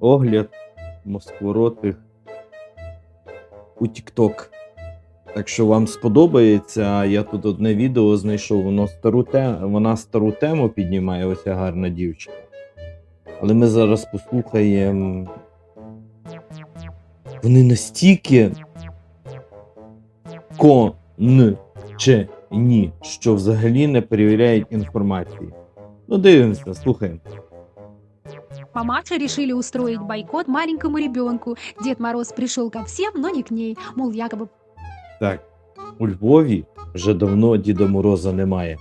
огляд москворотих у TikTok. Так що вам сподобається. Я тут одне відео знайшов, воно стару те... вона стару тему піднімає, оця гарна дівчина. Але ми зараз послухаємо. Вони настільки кончені, що взагалі не перевіряють інформацію. Ну, дивимося, слухаємо. Мамаши решили устроить бойкот маленькому ребенку. Дед Мороз пришел ко всем, но не к ней. Мол, якобы Так, у Львові вже давно Діда Мороза немає.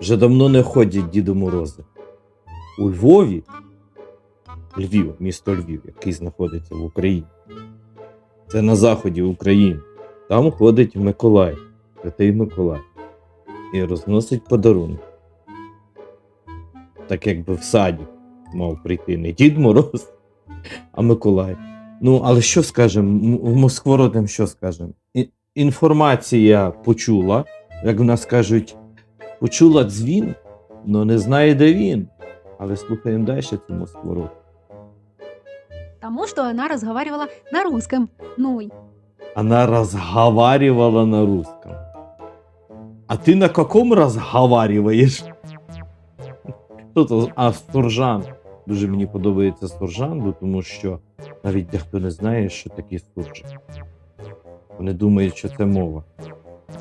Вже давно не ходять Діда Морози. У Львові, Львів, місто Львів, який знаходиться в Україні. Це на заході України. Там ходить Миколай, Святий Миколай. І розносить подарунки. Так якби в саді мав прийти не Дід Мороз, а Миколай. Ну, але що скажемо? Москворотим що скажемо? Інформація почула, як в нас кажуть, почула дзвін, але не знає, де він. Але слухаємо далі цю Москворот. тому, что она разговаривала на русском. Ну, Она разговаривала на русском. А ти на каком разговариваєш? Тут, а суржан. Дуже мені подобається суржан, тому що навіть дехто не знає, що таке суржан. Вони думають, що це мова.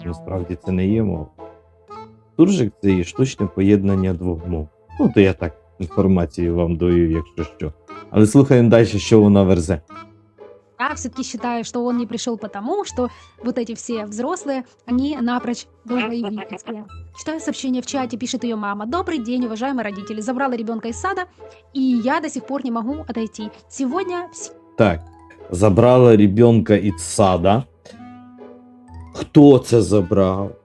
Насправді це не є мова. Суржик це є штучне поєднання двох мов. Ну, то я так інформацію вам довів, якщо що. Але слухаємо далі, що вона верзе. я все-таки считаю, что он не пришел потому, что вот эти все взрослые, они напрочь долгоевические. Читаю сообщение в чате, пишет ее мама. Добрый день, уважаемые родители. Забрала ребенка из сада, и я до сих пор не могу отойти. Сегодня все Так, забрала ребенка із сада. Хто це забрав?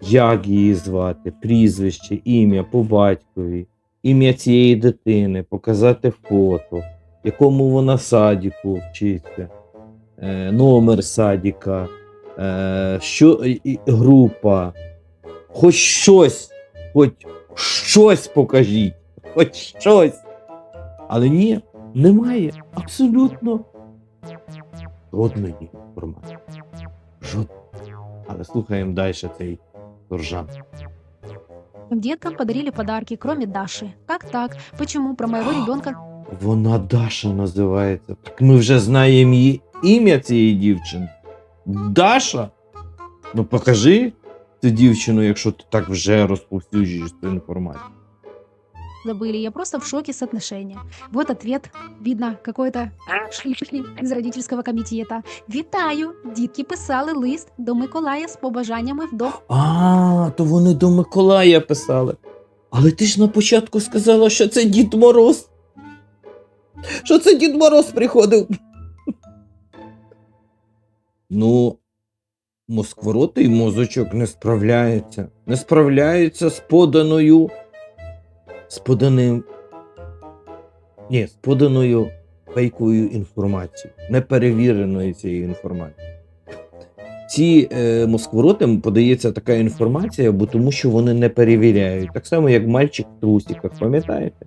Як її звати? Прізвище, ім'я по батькові, ім'я цієї дитини, показати фото, в якому вона садіку вчиться, е, номер садіка, е, що, група. Хоч щось, хоч щось покажіть, хоч щось. Але ні, немає абсолютно жодної інформації. Жодної. Але слухаємо далі цей суржан. деткам подарили подарки, кроме Даши. Как так? Почему про моего ребенка Вона Даша називається. Так ми вже знаємо її ім'я цієї дівчини. Даша? Ну покажи цю дівчину, якщо ти так вже розповсюджуєш цю інформацію. забыли? Я просто в шоке с отношения. Вот ответ. Видно, какой-то из родительского комитета. Вітаю! Дітки писали лист до Миколая з побажаннями вдома. А, то вони до Миколая писали. Але ти ж на початку сказала, що це Дід Мороз. Що це Дід Мороз приходив. Ну, москворотий мозочок не справляється. Не справляється з поданою. З поданим. Ні, з поданою фейковою інформацією, неперевіреною цією інформацією. Ці е, москворотам подається така інформація, бо тому що вони не перевіряють. Так само, як мальчик в трусиках, пам'ятаєте?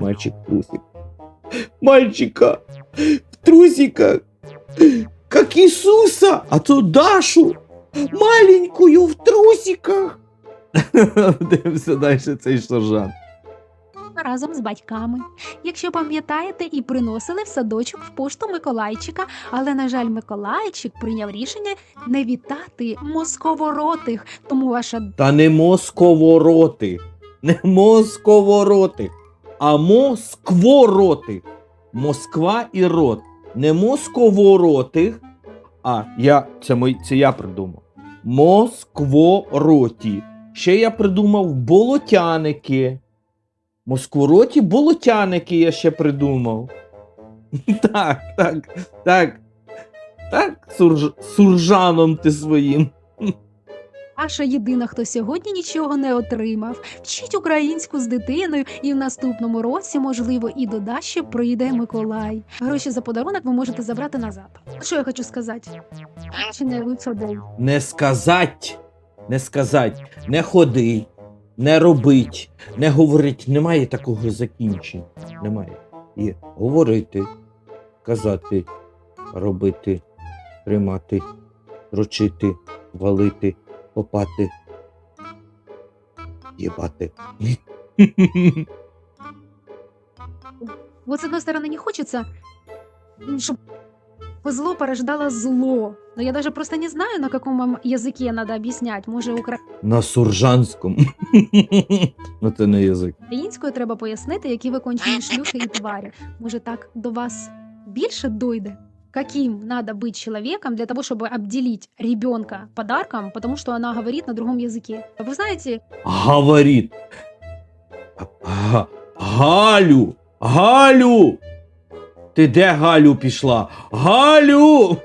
Мальчик в трусиках. Мальчика в трусиках, как Ісуса, а то Дашу маленькую в трусиках. Дивимося далі цей сержант. разом з батьками. Якщо пам'ятаєте, і приносили в садочок в пошту Миколайчика, але, на жаль, Миколайчик прийняв рішення не вітати московоротих, тому ваша Та не московороти, не московороти, а москвороти. Москва і рот. Не московороти, а я, це, мой, це я придумав. Москвороті. Ще я придумав болотяники. Москвороті болотяники я ще придумав. Так, так, так. Так, сурж, суржаном ти своїм. Аша єдина, хто сьогодні нічого не отримав. Вчіть українську з дитиною, і в наступному році, можливо, і до Даші прийде Миколай. Гроші за подарунок ви можете забрати назад. Що я хочу сказати? Чи не виходить? не сказать, не сказать, не ходи, не робить, не говорить. Немає такого закінчення. Немає. є говорити, казати, робити, тримати, ручити, валити, копати, їбати. Вот с одной стороны не хочется, чтобы зло порождало зло. Но я даже просто не знаю, на каком вам языке надо объяснять. Може, На суржанському. Ну це не язик. українською треба пояснити, які ви кончені шлюхи і тварі. Може, так до вас більше дойде? Каким надо быть человеком для того, чтобы обделить ребенка подарком, потому что она говорит на другом языке? Вы знаете, Говорить. Га- Галю! Галю! Ти де Галю пішла? Галю!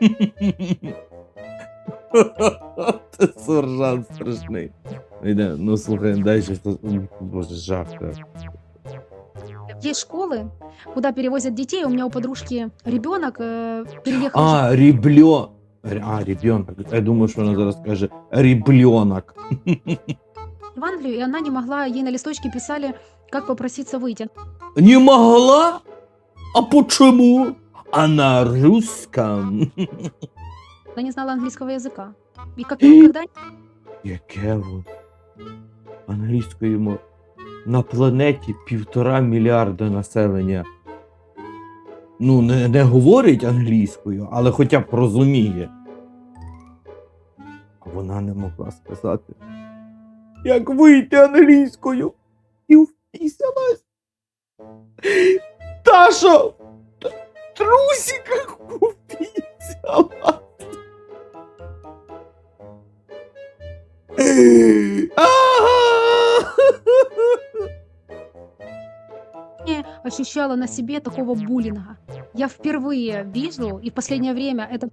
Це суржан страшний. Іде, ну слухай, далі. Боже, жах. так. есть школы, куда перевозят детей. У меня у подружки ребенок э, переехал А, рібльо. А, ребенок. Я думаю, що вона зараз каже рібльонок. в Англию, и она не могла, ей на листочке писали, как попроситься выйти. Не могла? А почему? А на русском. Она не знала английского языка. И как никогда Яке воно? Англійською мовою. На планеті півтора мільярда населення. Ну, не, не говорить англійською, але хоча б розуміє. А вона не могла сказати, як вийти англійською. І впісялась. Таша в т- трусиках впісялась. Ощущала на себе такого буллинга. Я впервые вижу, и в последнее время это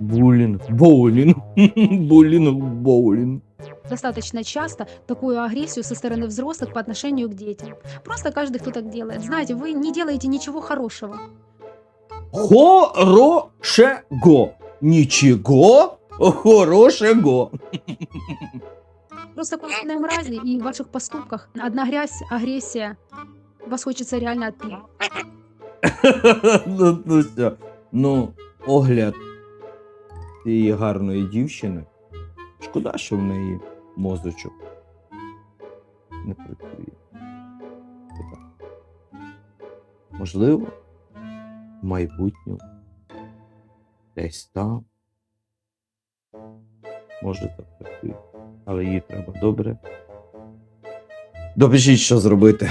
Буллинг, боулинг, буллинг, боулинг. достаточно часто, такую агрессию со стороны взрослых по отношению к детям. Просто каждый, кто так делает. Знаете, вы не делаете ничего хорошего. Хорошего. Ничего хорошего. Просто культурной мрази и в ваших поступках одна грязь, агрессия. Вас хочется реально отпить. ну, ну все. Ну, огляд цієї гарної дівчини. Шкода, що в неї мозочок не працює. Можливо, в майбутньому. Десь там. Може запрацює. Але їй треба добре. Допишіть, що зробити.